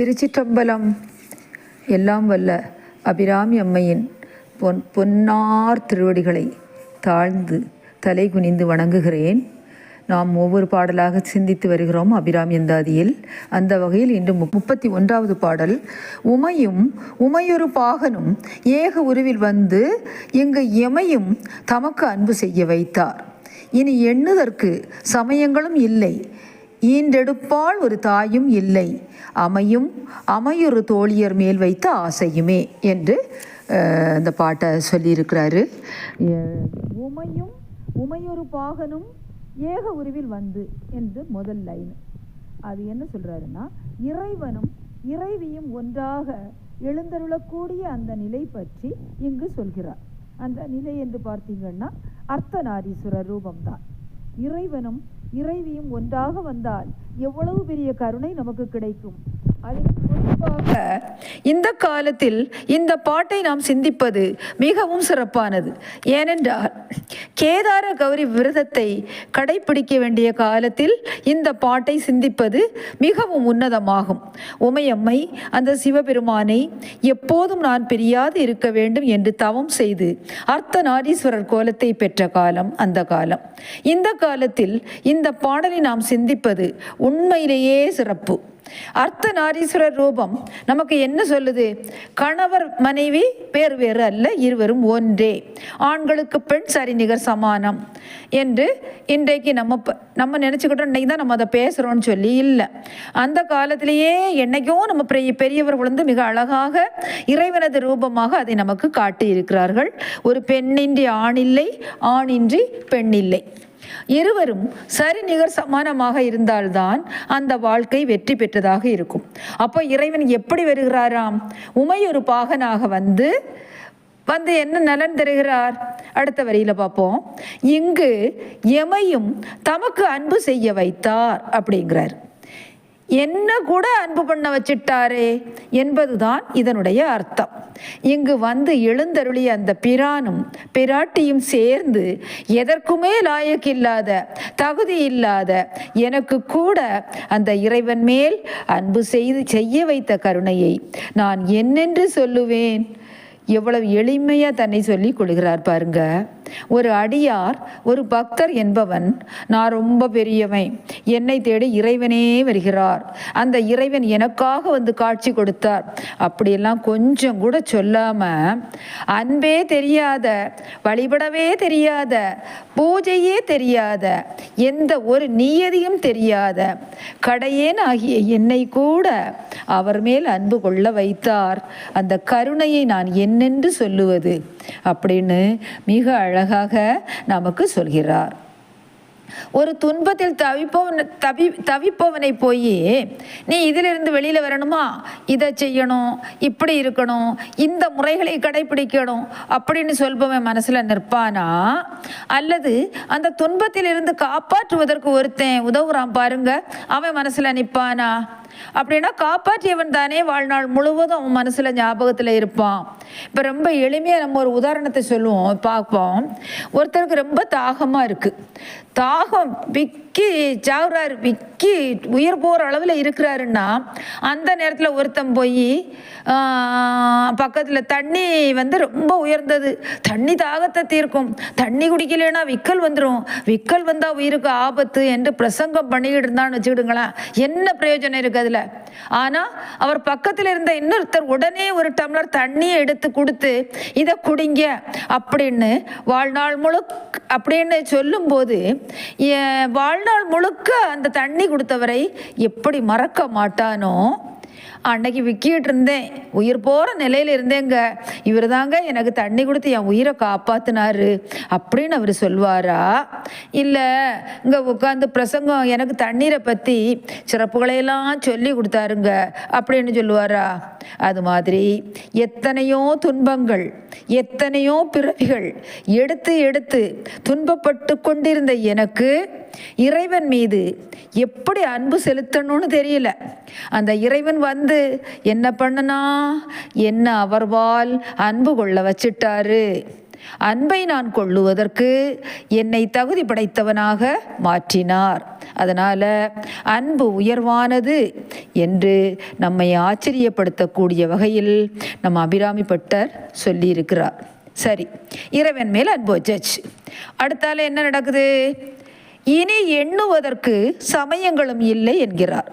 திருச்சிற்றம்பலம். எல்லாம் வல்ல அபிராமி அம்மையின் பொன் பொன்னார் திருவடிகளை தாழ்ந்து தலை குனிந்து வணங்குகிறேன். நாம் ஒவ்வொரு பாடலாக சிந்தித்து வருகிறோம் அபிராமி எந்தாதியில் அந்த வகையில் இன்று மு- முப்பத்தி ஒன்றாவது பாடல். உமையும் உமையொரு பாகனும் ஏக உருவில் வந்து இங்கு எமையும் தமக்கு அன்பு செய்ய வைத்தார். இனி எண்ணுதற்கு சமயங்களும் இல்லை. ஈன்றெடுப்பால் ஒரு தாயும் இல்லை. அமையும் அமையொரு தோழியர் மேல் வைத்த ஆசையுமே என்று இந்த பாட்டை சொல்லியிருக்கிறாரு. உமையும் உமையொரு பாகனும் ஏக உருவில் வந்து என்று முதல் லைன். அது என்ன சொல்கிறாருன்னா இறைவனும் இறைவியும் ஒன்றாக எழுந்தருளக்கூடிய அந்த நிலை பற்றி இங்கு சொல்கிறார். அந்த நிலை என்று பார்த்தீங்கன்னா அர்த்தநாரீஸ்வரர் ரூபம்தான். இறைவனும் இறைவியும் ஒன்றாக வந்தால் எவ்வளவு பெரிய கருணை நமக்கு கிடைக்கும்? அதிலும் குறிப்பாக இந்த காலத்தில் இந்த பாட்டை நாம் சிந்திப்பது மிகவும் சிறப்பானது. ஏனென்றால் கேதார கௌரி விரதத்தை கடைபிடிக்க வேண்டிய காலத்தில் இந்த பாட்டை சிந்திப்பது மிகவும் உன்னதமாகும். உமையம்மை அந்த சிவபெருமானை எப்போதும் நான் பிரியாது இருக்க வேண்டும் என்று தவம் செய்து அர்த்தநாரீஸ்வரர் கோலத்தை பெற்ற காலம் அந்த காலம். இந்த காலத்தில் இந்த பாடலை நாம் சிந்திப்பது உண்மையிலேயே சிறப்பு. அர்த்தநாரீஸ்வரர் ரூபம் நமக்கு என்ன சொல்லுது? கணவர் மனைவி பேர் வேறு அல்ல இருவரும் ஒன்றே. ஆண்களுக்கு பெண் சரிநிகர் சமானம் என்று இன்றைக்கு நம்ம நம்ம நினச்சிக்கிட்டோம். இன்றைக்கி தான் நம்ம அதை பேசுகிறோம்னு சொல்லி இல்லை. அந்த காலத்திலேயே என்னைக்கும் நம்ம பெரிய பெரியவர்கள் வந்து மிக அழகாக இறைவனது ரூபமாக அதை நமக்கு காட்டி இருக்கிறார்கள் ஒரு பெண்ணின்றி ஆணில்லை ஆணின்றி பெண்ணில்லை இருவரும் சரிநிகர் சமானமாக இருந்தால்தான் அந்த வாழ்க்கை வெற்றி பெற்றதாக இருக்கும். அப்போ இறைவன் எப்படி வருகிறாராம்? உமையொரு பாகனாக வந்து வந்து என்ன நலன் தருகிறார்? அடுத்த வரியில பார்ப்போம். இங்கு எமையும் தமக்கு அன்பு செய்ய வைத்தார் அப்படிங்கிறார். என்ன கூட அன்பு பண்ண வச்சிட்டாரே என்பதுதான் இதனுடைய அர்த்தம். இங்கு வந்து எழுந்தருளிய அந்த பிரானும் பிராட்டியும் சேர்ந்து எதற்குமே லாயக்கில்லாத தகுதி இல்லாத எனக்கு கூட அந்த இறைவன் மேல் அன்பு செய்து செய்ய வைத்த கருணையை நான் என்னென்று சொல்லுவேன்? எவ்வளவு எளிமையாக தன்னை சொல்லிக் கொள்கிறார் பாருங்கள் ஒரு அடியார் ஒரு பக்தர் என்பவன் நான் ரொம்ப பெரியவன். என்னை தேடி இறைவனே வருகிறார். அந்த இறைவன் எனக்காக வந்து காட்சி கொடுத்தார். அப்படியெல்லாம் கொஞ்சம் கூட சொல்லாம அன்பே தெரியாத வழிபடவே தெரியாத பூஜையே தெரியாத எந்த ஒரு நியதியும் தெரியாத கடையேன் ஆகிய என்னை கூட அவர் மேல் அன்பு கொள்ள வைத்தார். அந்த கருணையை நான் என்னென்று சொல்லுவது? அப்படின்னு மிக அழகாக அழகாக நமக்கு சொல்கிறார். ஒரு துன்பத்தில் தவிப்பவன் தவி தவிப்பவனை போய் நீ இதிலிருந்து வெளியில் வரணுமா? இதை செய்யணும் இப்படி இருக்கணும் இந்த முறைகளை கடைபிடிக்கணும் அப்படின்னு சொல்பவன் மனசில் நிற்பானா? அல்லது அந்த துன்பத்திலிருந்து காப்பாற்றுவதற்கு ஒருத்தன் உதவுறான் பாருங்க அவன் மனசில் நிற்பானா? அப்படின்னா காப்பாற்றியவன் தானே வாழ்நாள் முழுவதும் அவன் மனசில் ஞாபகத்தில் இருப்பான். இப்போ ரொம்ப எளிமையாக நம்ம ஒரு உதாரணத்தை சொல்லுவோம் பார்ப்போம். ஒருத்தருக்கு ரொம்ப தாகமாக இருக்குது தாகம் விக்கி சாவுறாரு விக்கி உயிர் போகிற அளவில் இருக்கிறாருன்னா அந்த நேரத்தில் ஒருத்தன் போய் பக்கத்தில் தண்ணி வந்து ரொம்ப உயர்ந்தது. தண்ணி தாகத்தை தீர்க்கும். தண்ணி குடிக்கலைன்னா விக்கல் வந்துடும் விக்கல் வந்தால் உயிருக்கு ஆபத்து என்று பிரசங்கம் பண்ணிக்கிட்டு இருந்தான்னு வச்சுக்கிடுங்களேன். என்ன பிரயோஜனம் இருக்குது அதில்? ஆனால் அவர் பக்கத்தில் இருந்த இன்னொருத்தர் உடனே ஒரு டம்ளர் தண்ணியை எடுத்து கொடுத்து இதை குடிங்க அப்படின்னு வாழ்நாள் முழு அப்படின்னு சொல்லும்போது வாழ் வாழ்நாள் முழுக்க அந்த தண்ணி கொடுத்தவரை எப்படி மறக்க மாட்டானோ? அன்னைக்கு விக்கிட்டு இருந்தேன். உயிர் போகிற நிலையில் இருந்தேங்க. இவர் தாங்க எனக்கு தண்ணி கொடுத்து என் உயிரை காப்பாத்தினாரு அப்படின்னு அவர் சொல்வாரா? இல்லை இங்கே உட்காந்து பிரசங்கம் எனக்கு தண்ணீரை பற்றி சிறப்புகளையெல்லாம் சொல்லி கொடுத்தாருங்க அப்படின்னு சொல்லுவாரா? அது மாதிரி எத்தனையோ துன்பங்கள் எத்தனையோ பிறவிகள் எடுத்து எடுத்து துன்பப்பட்டு கொண்டிருந்த எனக்கு இறைவன் மீது எப்படி அன்பு செலுத்தணும்னு தெரியல. அந்த இறைவன் வந்து என்ன பண்ணனா என்ன அவர்வால் அன்பு கொள்ள வச்சிட்டாரு. அன்பை நான் கொள்ளுவதற்கு என்னை தகுதி படைத்தவனாக மாற்றினார். அதனால் அன்பு உயர்வானது என்று நம்மை ஆச்சரியப்படுத்தக்கூடிய வகையில் நம்ம அபிராமி பட்டர் சொல்லியிருக்கிறார். சரி இறைவன் மேல் அன்பு வச்சாச்சு. அடுத்தால என்ன நடக்குது? இனி எண்ணுவதற்கு சமயங்களும் இல்லை என்கிறார்.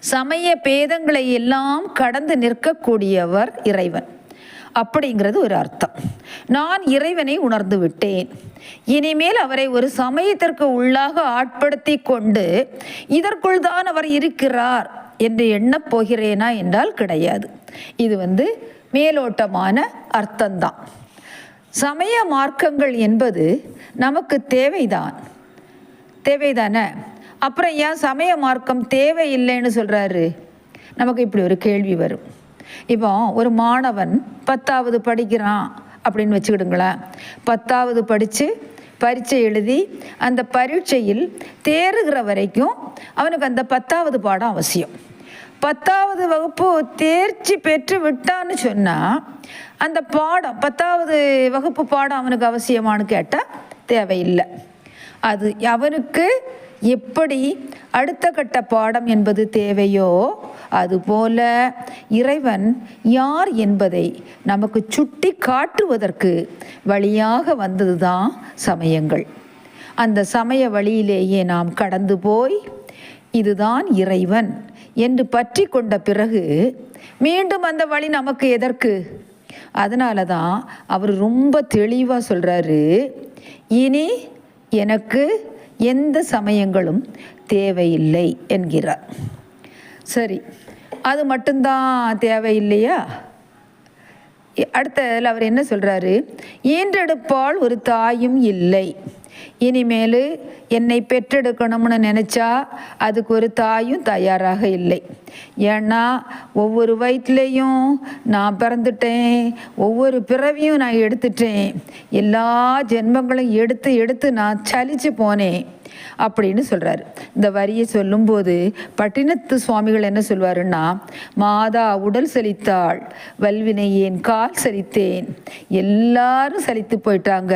சமய பேதங்களை எல்லாம் கடந்து நிற்கக்கூடியவர் இறைவன். அப்படிங்கிறது ஒரு அர்த்தம். நான் இறைவனை உணர்ந்து விட்டேன். இனிமேல் அவரை ஒரு சமயத்திற்கு உள்ளாக ஆட்படுத்தி கொண்டு இதற்குள் தான் அவர் இருக்கிறார் என்று எண்ணப் போகிறேனா என்றால் கிடையாது. இது வந்து மேலோட்டமான அர்த்தம்தான். சமய மார்க்கங்கள் என்பது நமக்கு தேவைதான். தேவைதானே? அப்புறம் ஏன் சமய மார்க்கம் தேவையில்லைன்னு சொல்கிறாரு நமக்கு இப்படி ஒரு கேள்வி வரும். இப்போ ஒரு மாணவன் பத்தாவது படிக்கிறான் அப்படின்னு வச்சுக்கிடுங்களேன். பத்தாவது படித்து பரீட்சை எழுதி அந்த பரீட்சையில் தேறுகிற வரைக்கும் அவனுக்கு அந்த பத்தாவது பாடம் அவசியம். பத்தாவது வகுப்பு தேர்ச்சி பெற்று விட்டான்னு சொன்னால் அந்த பாடம் பத்தாவது வகுப்பு பாடம் அவனுக்கு அவசியமானு கேட்டால் தேவையில்லை. அது அவனுக்கு எப்படி அடுத்த கட்ட பாடம் என்பது தேவையோ அதுபோல இறைவன் யார் என்பதை நமக்கு சுட்டி காட்டுவதற்கு வழியாக வந்ததுதான் சமயங்கள். அந்த சமய வழியிலேயே நாம் கடந்து போய் இதுதான் இறைவன் என்று பற்றி கொண்ட பிறகு மீண்டும் அந்த வழி நமக்கு எதற்கு? அதனால தான் அவர் ரொம்ப தெளிவாக சொல்கிறாரு இனி எனக்கு எந்த சமயங்களும் தேவையில்லை என்கிறார். சரி அது மட்டும்தான் தேவையில்லையா? அடுத்ததில் அவர் என்ன சொல்கிறாரு ஈன்றெடுப்பால் ஒரு தாயும் இல்லை. இனிமேல் என்னை பெற்றெடுக்கணும்னு நினச்சா அதுக்கு ஒரு தாயும் தயாராக இல்லை. ஏன்னா ஒவ்வொரு வயிற்றுலேயும் நான் பிறந்துட்டேன் ஒவ்வொரு பிறவியும் நான் எடுத்துட்டேன். எல்லா ஜென்மங்களும் எடுத்து எடுத்து நான் சலித்து போனேன். அப்படின்னு சொல்கிறாரு இந்த வரியை சொல்லும்போது பட்டினத்து சுவாமிகள் என்ன சொல்வாருன்னா மாதா உடல் சலித்தாள் வல்வினையேன் கால் சலித்தேன்? எல்லாரும் சலித்து போயிட்டாங்க.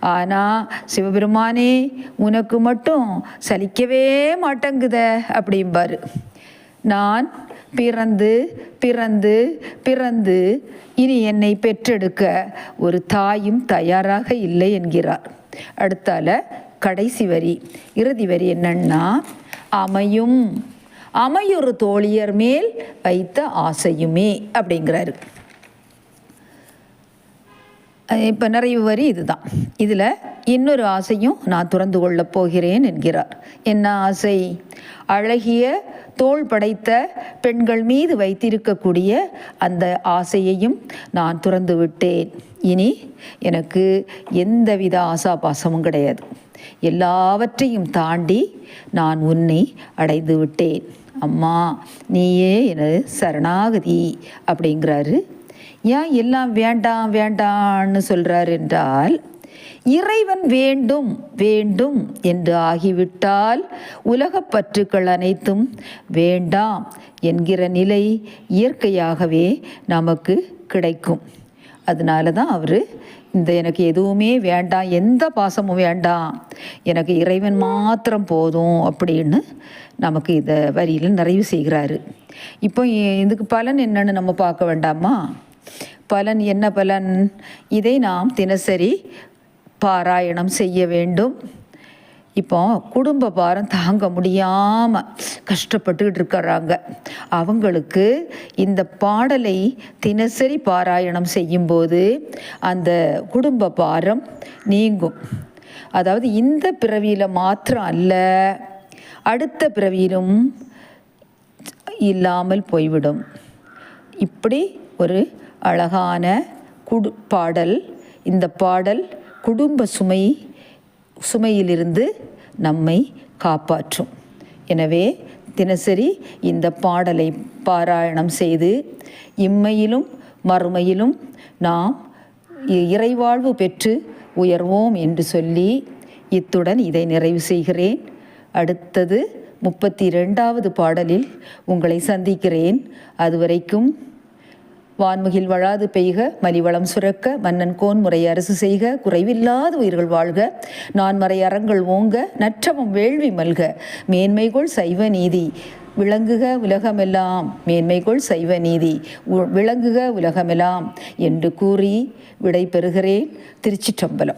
ஆனால் சிவபெருமானே உனக்கு மட்டும் சலிக்கவே மாட்டேங்குத அப்படிம்பாரு. நான் பிறந்து பிறந்து பிறந்து இனி என்னை பெற்றெடுக்க ஒரு தாயும் தயாராக இல்லை என்கிறார். அடுத்தால கடைசி வரி இறுதி வரி என்னன்னா அமையும் அமையொரு தோழியர் மேல் வைத்த ஆசையுமே அப்படிங்கிறாரு. இப்போ நிறைவு வரி இதுதான். இதில் இன்னொரு ஆசையும் நான் துறந்து கொள்ளப் போகிறேன் என்கிறார். என்ன ஆசை? அழகிய தோள் படைத்த பெண்கள் மீது வைத்திருக்கக்கூடிய அந்த ஆசையையும் நான் துறந்து விட்டேன். இனி எனக்கு எந்தவித ஆசாபாசமும் கிடையாது. எல்லாவற்றையும் தாண்டி நான் உன்னை அடைந்து விட்டேன். அம்மா நீயே எனது சரணாகதி அப்படிங்கிறாரு. ஏன் எல்லாம் வேண்டாம் வேண்டான்னு சொல்கிறார் என்றால் இறைவன் வேண்டும் வேண்டும் என்று ஆகிவிட்டால் உலகப் பற்றுக்கள் அனைத்தும் வேண்டாம் என்கிற நிலை இயற்கையாகவே நமக்கு கிடைக்கும். அதனால தான் அவர் இந்த எனக்கு எதுவுமே வேண்டாம் எந்த பாசமும் வேண்டாம் எனக்கு இறைவன் மாத்திரம் போதும் அப்படின்னு நமக்கு இதை வரியில் நிறைவு செய்கிறாரு. இப்போ இதுக்கு பலன் என்னன்னு நம்ம பார்க்க வேண்டாமா? பலன் என்ன பலன்? இதை நாம் தினசரி பாராயணம் செய்ய வேண்டும். இப்போ குடும்ப பாரம் தாங்க முடியாமல் கஷ்டப்பட்டுக்கிட்டு இருக்கிறாங்க. அவங்களுக்கு இந்த பாடலை தினசரி பாராயணம் செய்யும்போது அந்த குடும்ப பாரம் நீங்கும். அதாவது இந்த பிறவியில் மாத்திரம் அல்ல அடுத்த பிறவியிலும் இல்லாமல் போய்விடும். இப்படி ஒரு அழகான குடு பாடல் இந்த பாடல் குடும்ப சுமை சுமையிலிருந்து நம்மை காப்பாற்றும். எனவே தினசரி இந்த பாடலை பாராயணம் செய்து இம்மையிலும் மறுமையிலும் நாம் இ- இறைவாழ்வு பெற்று உயர்வோம் என்று சொல்லி இத்துடன் இதை நிறைவு செய்கிறேன். அடுத்தது முப்பத்தி ரெண்டாவது பாடலில் உங்களை சந்திக்கிறேன். அதுவரைக்கும் வான்முகில் வழாது பெய்க மலிவளம் சுரக்க மன்னன் கோன் முறை அரசு செய்க குறைவில்லாத உயிர்கள் வாழ்க. நான்மறை அறங்கள் ஓங்க நற்றமம் வேள்வி மல்க. மேன்மைகொள் சைவ நீதி விளங்குக உலகமெல்லாம். மேன்மைகொள் சைவ நீதி உ- விளங்குக உலகமெல்லாம். என்று கூறி விடை பெறுகிறேன். திருச்சிற்றம்பலம்.